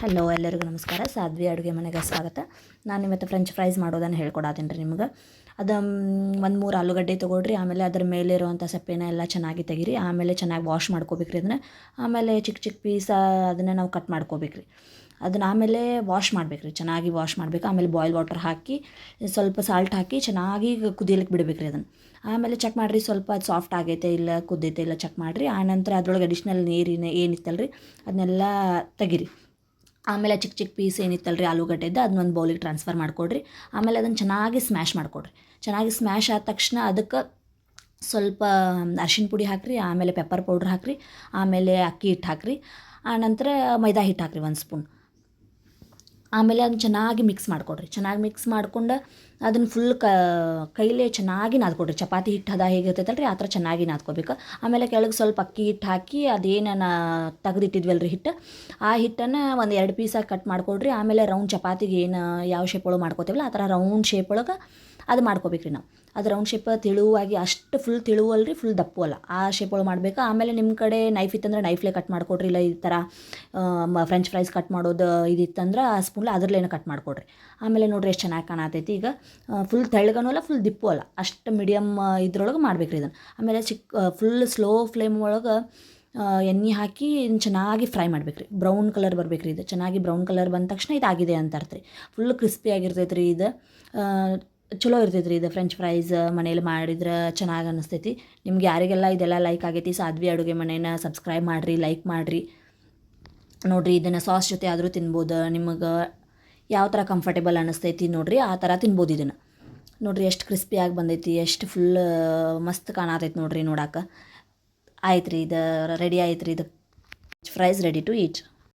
Hello ಎಲ್ಲರಿಗೂ ನಮಸ್ಕಾರ. ಸಾಧ್ವಿ ಅಡುಗೆ ಮನೆಗೆ ಸ್ವಾಗತ. ನಾನು ಇವತ್ತು ಫ್ರೆಂಚ್ ಫ್ರೈಸ್ ಮಾಡೋದನ್ನು ಹೇಳ್ಕೊಡತ್ತೀನಿ ರೀ ನಿಮ್ಗೆ. ಅದು ಒಂದು ಮೂರು ಆಲೂಗಡ್ಡೆ ತೊಗೊಳ್ರಿ. ಆಮೇಲೆ ಅದ್ರ ಮೇಲೆ ಇರುವಂಥ ಸಪ್ಪೆನ ಎಲ್ಲ ಚೆನ್ನಾಗಿ ತೆಗೀರಿ. ಆಮೇಲೆ ಚೆನ್ನಾಗಿ ವಾಶ್ ಮಾಡ್ಕೋಬೇಕ್ರಿ ಅದನ್ನು. ಆಮೇಲೆ ಚಿಕ್ಕ ಚಿಕ್ಕ ಪೀಸ ಅದನ್ನು ನಾವು ಕಟ್ ಮಾಡ್ಕೋಬೇಕ್ರಿ. ಅದನ್ನ ಆಮೇಲೆ ವಾಶ್ ಮಾಡ್ಬೇಕ್ರಿ. ಚೆನ್ನಾಗಿ ವಾಶ್ ಮಾಡ್ಬೇಕು. ಆಮೇಲೆ ಬಾಯ್ಲ್ ವಾಟರ್ ಹಾಕಿ, ಸ್ವಲ್ಪ ಸಾಲ್ಟ್ ಹಾಕಿ ಚೆನ್ನಾಗಿ ಕುದಿಯಲಿಕ್ಕೆ ಬಿಡ್ಬೇಕ್ರಿ ಅದನ್ನು. ಆಮೇಲೆ ಚೆಕ್ ಮಾಡಿರಿ ಸ್ವಲ್ಪ ಸಾಫ್ಟ್ ಆಗೈತೆ ಇಲ್ಲ ಕುದ್ದೈತೆ ಇಲ್ಲ ಚೆಕ್ ಮಾಡಿರಿ. ಆನಂತರ ಅದ್ರೊಳಗೆ ಅಡಿಷ್ನಲ್ ನೀರಿನ ಏನಿತ್ತಲ್ಲ ರೀ ಅದನ್ನೆಲ್ಲ ತೆಗೀರಿ. ಆಮೇಲೆ ಚಿಕ್ಕ ಚಿಕ್ಕ ಪೀಸ್ ಏನಿತ್ತಲ್ಲ ರೀ ಆಲೂಗಡ್ಡೆದ್ದು ಅದನ್ನ ಒಂದು ಬೌಲಿಗೆ ಟ್ರಾನ್ಸ್ಫರ್ ಮಾಡಿಕೊಡ್ರಿ. ಆಮೇಲೆ ಅದನ್ನು ಚೆನ್ನಾಗಿ ಸ್ಮ್ಯಾಶ್ ಮಾಡಿಕೊಡ್ರಿ. ಚೆನ್ನಾಗಿ ಸ್ಮ್ಯಾಶ್ ಆದ ತಕ್ಷಣ ಅದಕ್ಕೆ ಸ್ವಲ್ಪ ಅರ್ಶಿಣ ಪುಡಿ ಹಾಕಿರಿ, ಆಮೇಲೆ ಪೆಪ್ಪರ್ ಪೌಡ್ರ್ ಹಾಕಿರಿ, ಆಮೇಲೆ ಅಕ್ಕಿ ಹಿಟ್ಟು ಹಾಕಿರಿ. ಆನಂತರ ಮೈದಾ ಹಿಟ್ಟು ಹಾಕಿರಿ ಒಂದು ಸ್ಪೂನ್ ಆಮೇಲೆ ಅದನ್ನ ಚೆನ್ನಾಗಿ ಮಿಕ್ಸ್ ಮಾಡಿಕೊಡ್ರಿ. ಚೆನ್ನಾಗಿ ಮಿಕ್ಸ್ ಮಾಡ್ಕೊಂಡು ಅದನ್ನ ಫುಲ್ ಕೈಲೇ ಚೆನ್ನಾಗಿ ನಾದ್ಕೊಡ್ರಿ. ಚಪಾತಿ ಹಿಟ್ಟು ಹದ ಹೇಗಿರ್ತೈತಲ್ಲ ರೀ ಆ ಥರ ಚೆನ್ನಾಗಿ ನಾದ್ಕೋಬೇಕು. ಆಮೇಲೆ ಕೆಳಗೆ ಸ್ವಲ್ಪ ಅಕ್ಕಿ ಹಿಟ್ಟು ಹಾಕಿ ಅದೇನು ನಾ ತೆಗ್ದಿಟ್ಟಿದ್ವಲ್ಲ ಹಿಟ್ಟು, ಆ ಹಿಟ್ಟನ್ನು ಒಂದು ಎರಡು ಪೀಸಾಗಿ ಕಟ್ ಮಾಡಿಕೊಡ್ರಿ. ಆಮೇಲೆ ರೌಂಡ್ ಚಪಾತಿಗೆ ಏನು, ಯಾವ ಶೇಪ್ ಒಳಗೆ ಮಾಡ್ಕೋತೀವಲ್ಲ, ಆ ಥರ ರೌಂಡ್ ಶೇಪ್ ಒಳಗೆ ಅದು ಮಾಡ್ಕೋಬೇಕ್ರಿ ನಾವು. ಅದು ರೌಂಡ್ ಶೇಪ್ ತಿಳುವಾಗಿ ಅಷ್ಟು ಫುಲ್ ತಿಳುವಲ್ಲ ರೀ ಫುಲ್ ದಪ್ಪು ಅಲ್ಲ. ಆ ಶೇಪ್ ಒಳಗೆ ಮಾಡಬೇಕು. ಆಮೇಲೆ ನಿಮ್ಮ ಕಡೆ ನೈಫ್ ಇತ್ತಂದ್ರೆ ನೈಫ್ಲೇ ಕಟ್ ಮಾಡಿಕೊಡ್ರಿ. ಇಲ್ಲ ಈ ಥರ ಫ್ರೆಂಚ್ ಫ್ರೈಸ್ ಕಟ್ ಮಾಡೋದು ಇದಿತ್ತಂದ್ರೆ ಆ ಸ್ಪೂನ್ಲೆ ಅದ್ರಲ್ಲೇನೆ ಕಟ್ ಮಾಡಿಕೊಡ್ರಿ. ಆಮೇಲೆ ನೋಡ್ರಿ ಎಷ್ಟು ಚೆನ್ನಾಗಿ ಕಾಣತೈತಿ ಈಗ. ಫುಲ್ ತೆಳ್ಳಗನೂ ಅಲ್ಲ ಫುಲ್ ದಿಪ್ಪು ಅಲ್ಲ. ಅಷ್ಟು ಮೀಡಿಯಮ್ ಇದ್ರೊಳಗೆ ಮಾಡ್ಬೇಕ್ರಿ ಇದನ್ನು. ಆಮೇಲೆ ಚಿಕ್ಕ ಫುಲ್ ಸ್ಲೋ ಫ್ಲೇಮ್ ಒಳಗೆ ಎಣ್ಣೆ ಹಾಕಿ ಚೆನ್ನಾಗಿ ಫ್ರೈ ಮಾಡ್ಬೇಕು ರೀ ಬ್ರೌನ್ ಕಲರ್ ಬರಬೇಕು ರೀ ಇದು. ಚೆನ್ನಾಗಿ ಬ್ರೌನ್ ಕಲರ್ ಬಂದ ತಕ್ಷಣ ಇದಾಗಿದೆ ಅಂತ ಅರ್ಥ ರೀ. ಫುಲ್ ಕ್ರಿಸ್ಪಿ ಆಗಿರ್ತೈತೆ ರೀ ಇದು ಚಲೋ ಇರ್ತೈತೆ ರೀ ಇದು ಫ್ರೆಂಚ್ ಫ್ರೈಸ್ ಮನೇಲಿ ಮಾಡಿದ್ರೆ ಚೆನ್ನಾಗಿ ಅನಿಸ್ತೈತಿ. ನಿಮ್ಗೆ ಯಾರಿಗೆಲ್ಲ ಇದೆಲ್ಲ ಲೈಕ್ ಆಗೈತಿ, ಸಾಧ್ವಿ ಅಡುಗೆ ಮನೇನ ಸಬ್ಸ್ಕ್ರೈಬ್ ಮಾಡಿರಿ ಲೈಕ್ ಮಾಡಿರಿ. ನೋಡಿರಿ, ಇದನ್ನು ಸಾಸ್ ಜೊತೆ ಆದರೂ ತಿನ್ಬೋದು. ನಿಮಗೆ ಯಾವ ಥರ ಕಂಫರ್ಟೇಬಲ್ ಅನ್ನಿಸ್ತೈತಿ ನೋಡಿರಿ, ಆ ಥರ ತಿನ್ಬೋದು ಇದನ್ನು. ನೋಡಿರಿ, ಎಷ್ಟು ಕ್ರಿಸ್ಪಿಯಾಗಿ ಬಂದೈತಿ, ಎಷ್ಟು ಫುಲ್ ಮಸ್ತ್ ಕಾಣತೈತಿ ನೋಡಿರಿ ನೋಡಕ್ಕೆ ಆಯ್ತು ರೀ ಇದು ರೆಡಿ ಆಯ್ತು ರೀ ಇದು ಫ್ರೈಸ್ ರೆಡಿ ಟು ಈಟ್